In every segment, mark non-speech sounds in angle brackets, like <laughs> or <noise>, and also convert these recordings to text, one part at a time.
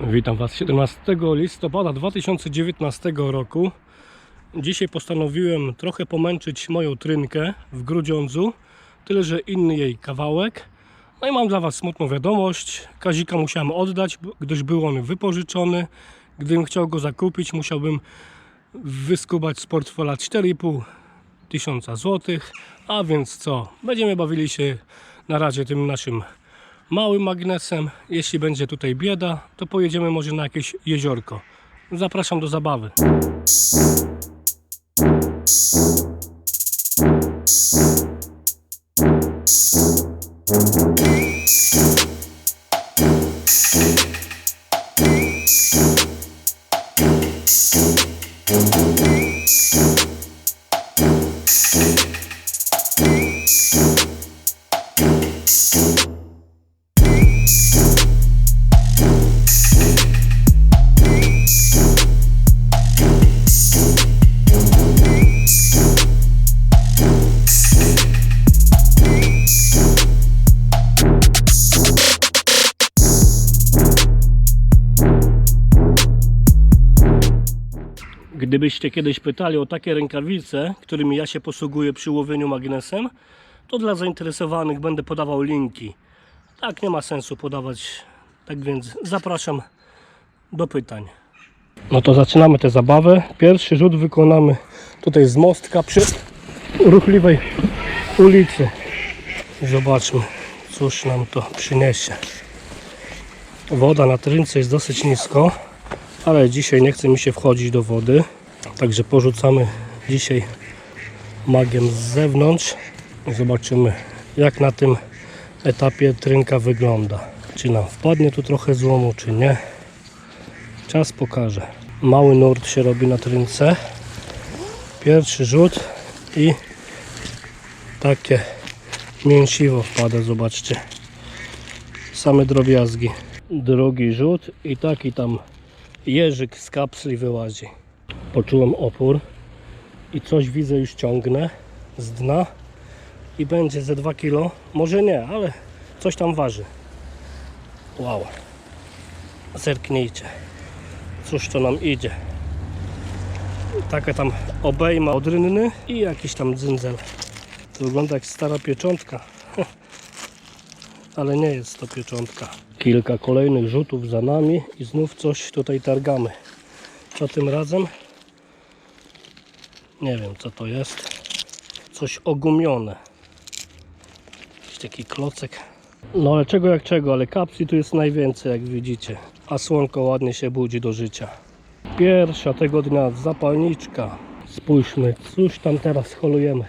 Witam Was 17 listopada 2019 roku. Dzisiaj postanowiłem trochę pomęczyć moją trynkę w Grudziądzu, tyle że inny jej kawałek. No i mam dla Was smutną wiadomość. Kazika musiałem oddać, gdyż był on wypożyczony. Gdybym chciał go zakupić, musiałbym wyskubać z portfela 4,5 tysiąca złotych. A więc co? Będziemy bawili się na razie tym naszym małym magnesem. Jeśli będzie tutaj bieda, to pojedziemy może na jakieś jeziorko. Zapraszam do zabawy. Gdybyście kiedyś pytali o takie rękawice, którymi ja się posługuję przy łowieniu magnesem, to dla zainteresowanych będę podawał linki. Tak nie ma sensu podawać. Tak więc zapraszam do pytań. No to zaczynamy tę zabawę. Pierwszy rzut wykonamy tutaj z mostka przy ruchliwej ulicy. Zobaczmy, cóż nam to przyniesie. Woda na trynce jest dosyć nisko, ale dzisiaj nie chce mi się wchodzić do wody. Także porzucamy dzisiaj magiem z zewnątrz. Zobaczymy, jak na tym etapie trynka wygląda. Czy nam wpadnie tu trochę złomu, czy nie. Czas pokaże. Mały nurt się robi na trynce. Pierwszy rzut i takie mięsiwo wpada, zobaczcie. Same drobiazgi. Drugi rzut i taki tam jeżyk z kapsli wyłazi. Poczułem opór i coś widzę już ciągnę z dna i będzie ze 2 kg. Może nie, ale coś tam waży. Wow. Zerknijcie. Cóż to nam idzie. Taka tam obejma od rynny i jakiś tam dzyndzel. To wygląda jak stara pieczątka. <laughs> Ale nie jest to pieczątka. Kilka kolejnych rzutów za nami i znów coś tutaj targamy. Co tym razem? Nie wiem co to jest. Coś ogumione. Jakiś taki klocek. No ale czego jak czego, ale kapsli tu jest najwięcej jak widzicie. A słonko ładnie się budzi do życia. Pierwsza tego dnia zapalniczka. Spójrzmy, cóż tam teraz holujemy.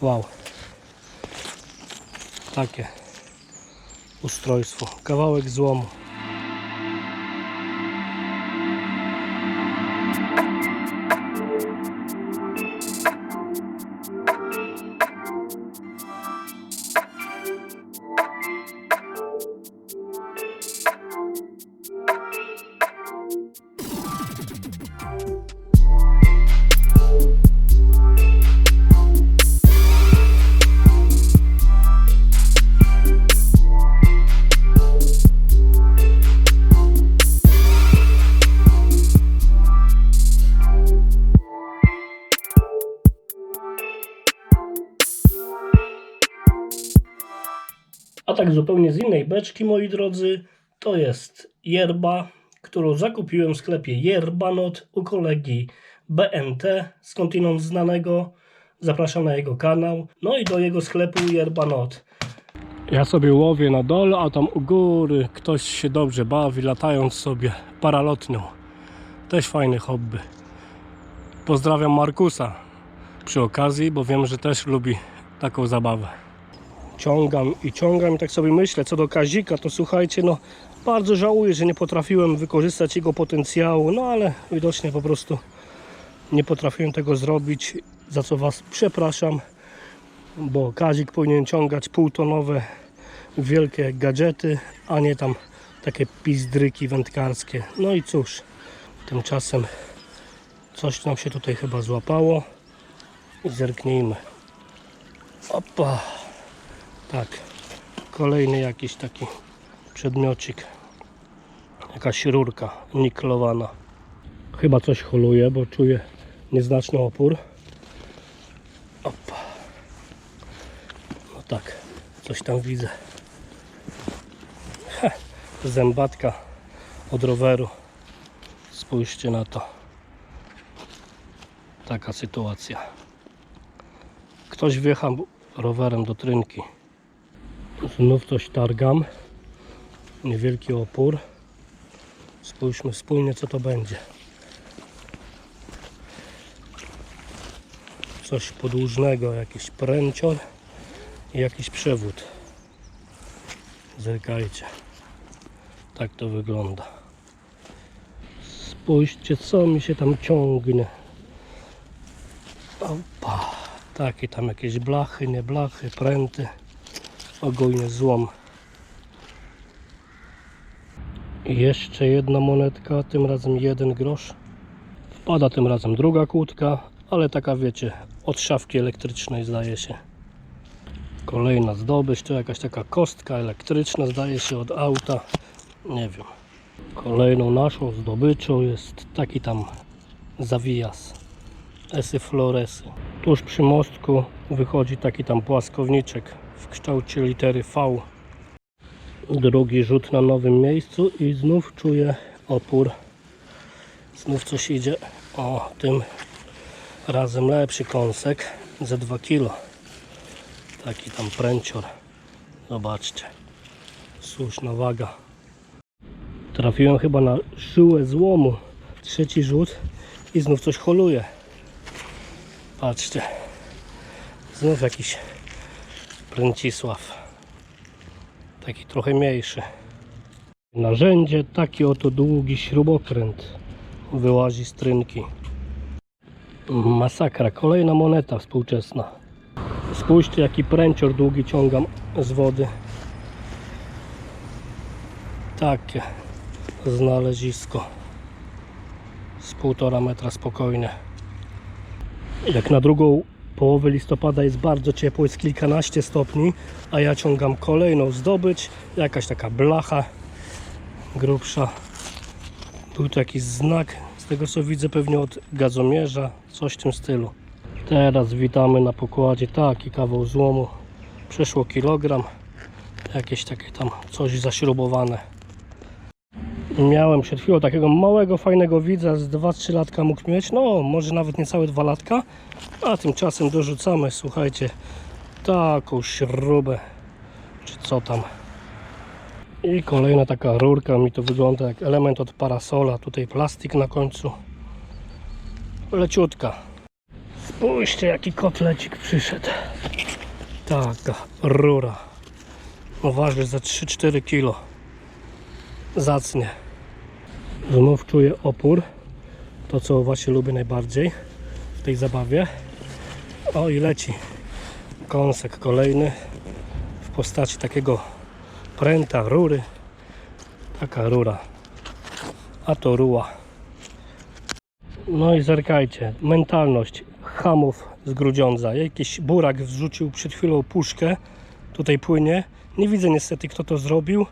Wow. Takie ustrojstwo. Kawałek złomu. A tak zupełnie z innej beczki, moi drodzy, to jest yerba, którą zakupiłem w sklepie Yerbanot u kolegi BNT, skądinąd znanego. Zapraszam na jego kanał. No i do jego sklepu Yerbanot. Ja sobie łowię na dole, a tam u góry ktoś się dobrze bawi, latając sobie paralotnią. Też fajny hobby. Pozdrawiam Markusa przy okazji, bo wiem, że też lubi taką zabawę ciągam i ciągam i tak sobie myślę, co do Kazika, to słuchajcie, no bardzo żałuję, że nie potrafiłem wykorzystać jego potencjału, no ale widocznie po prostu nie potrafiłem tego zrobić, za co Was przepraszam, bo Kazik powinien ciągać półtonowe wielkie gadżety, a nie tam takie pizdryki wędkarskie. No i cóż, tymczasem coś nam się tutaj chyba złapało zerknijmy. Opa! Tak, kolejny jakiś taki przedmiocik. Jakaś rurka niklowana. Chyba coś holuje, bo czuję nieznaczny opór. Opa. No tak, coś tam widzę. Heh, zębatka od roweru. Spójrzcie na to. Taka sytuacja. Ktoś wjechał rowerem do trynki. Znów coś targam. Niewielki opór. Spójrzmy wspólnie co to będzie. Coś podłużnego, jakiś pręcior i jakiś przewód. Zerkajcie. Tak to wygląda. Spójrzcie co mi się tam ciągnie. Opa. Takie tam jakieś blachy, nie blachy, pręty. Ogólnie złom. I jeszcze jedna monetka, tym razem jeden grosz. Wpada tym razem druga kłódka, ale taka wiecie, od szafki elektrycznej zdaje się. Kolejna zdobycz, to jakaś taka kostka elektryczna zdaje się od auta. Nie wiem. Kolejną naszą zdobyczą jest taki tam zawijas. Esy Floresy. Tuż przy mostku wychodzi taki tam płaskowniczek w kształcie litery V. Drugi rzut na nowym miejscu i znów czuję opór. Znów coś idzie. O, tym razem lepszy kąsek ze 2 kg. Taki tam pręcior. Zobaczcie. Słuszna waga. Trafiłem chyba na żyłę złomu. Trzeci rzut i znów coś holuje. Patrzcie. Znów jakiś pręcisław. Taki trochę mniejszy. Narzędzie, taki oto długi śrubokręt wyłazi z trynki. Masakra, kolejna moneta współczesna. Spójrzcie jaki pręcior długi ciągam z wody. Takie znalezisko. Z półtora metra spokojnie. Jak na drugą połowę listopada jest bardzo ciepło, jest kilkanaście stopni, a ja ciągam kolejną zdobycz, jakaś taka blacha grubsza. Był to jakiś znak, z tego co widzę pewnie od gazomierza, coś w tym stylu. Teraz witamy na pokładzie taki kawał złomu, przeszło kilogram, jakieś takie tam coś zaśrubowane. Miałem przed chwilą takiego małego, fajnego widza z 2-3 latka mógł mieć, no może nawet niecałe 2 latka, a tymczasem dorzucamy, słuchajcie, taką śrubę, czy co tam. I kolejna taka rurka, mi to wygląda jak element od parasola, tutaj plastik na końcu. Leciutka. Spójrzcie jaki kotlecik przyszedł. Taka rura. No waży za 3-4 kilo. Zacnie. Znów czuję opór. To co właśnie lubię najbardziej w tej zabawie. O i leci kąsek kolejny w postaci takiego pręta, rury. Taka rura. A to ruła. No i zerkajcie, mentalność hamów z Grudziądza. Jakiś burak wrzucił przed chwilą puszkę, tutaj płynie. Nie widzę niestety kto to zrobił,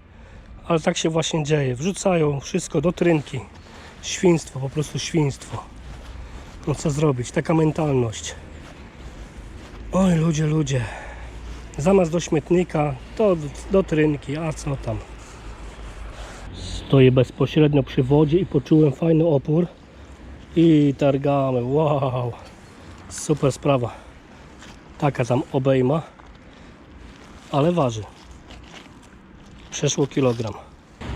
ale tak się właśnie dzieje. Wrzucają wszystko do trynki. Świństwo, po prostu świństwo. No co zrobić, taka mentalność. Oj ludzie, ludzie. Zamiast do śmietnika, to do trynki, a co tam. Stoję bezpośrednio przy wodzie i poczułem fajny opór. I targamy, wow. Super sprawa. Taka tam obejma. Ale waży. Przeszło kilogram.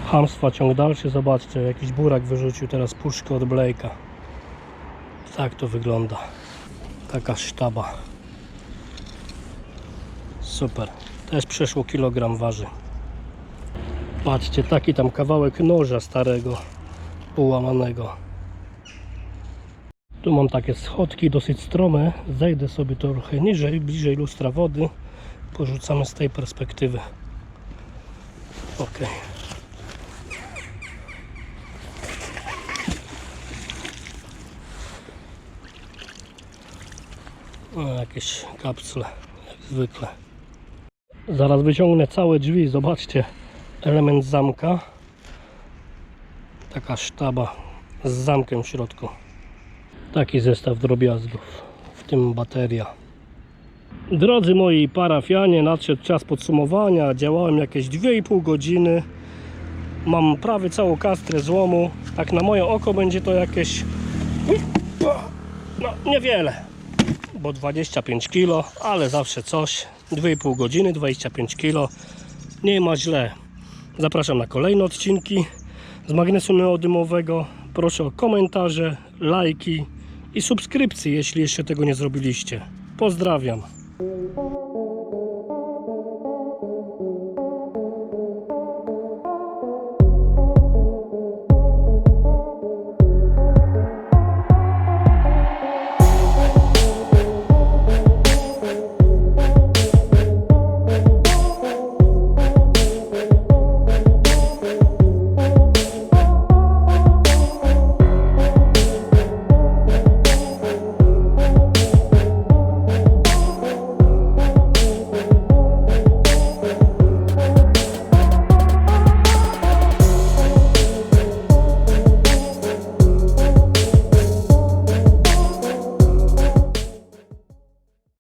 Hamstwa ciąg dalszy, zobaczcie, jakiś burak wyrzucił teraz puszkę od Blake'a. Tak to wygląda. Taka sztaba. Super. Też przeszło kilogram waży. Patrzcie, taki tam kawałek noża starego, połamanego. Tu mam takie schodki dosyć strome. Zejdę sobie trochę niżej, bliżej lustra wody. Porzucamy z tej perspektywy. Ok. O, jakieś kapsle, jak zwykle. Zaraz wyciągnę całe drzwi. Zobaczcie, element zamka. taka sztaba z zamkiem w środku. Taki zestaw drobiazgów, w tym bateria. Drodzy moi parafianie, nadszedł czas podsumowania. Działałem jakieś 2,5 godziny. Mam prawie całą kastrę złomu. Tak na moje oko będzie to jakieś no niewiele, bo 25 kg, ale zawsze coś. 2,5 godziny, 25 kg. Nie ma źle. Zapraszam na kolejne odcinki z magnesu neodymowego. Proszę o komentarze, lajki i subskrypcje, jeśli jeszcze tego nie zrobiliście. Pozdrawiam. Thank you.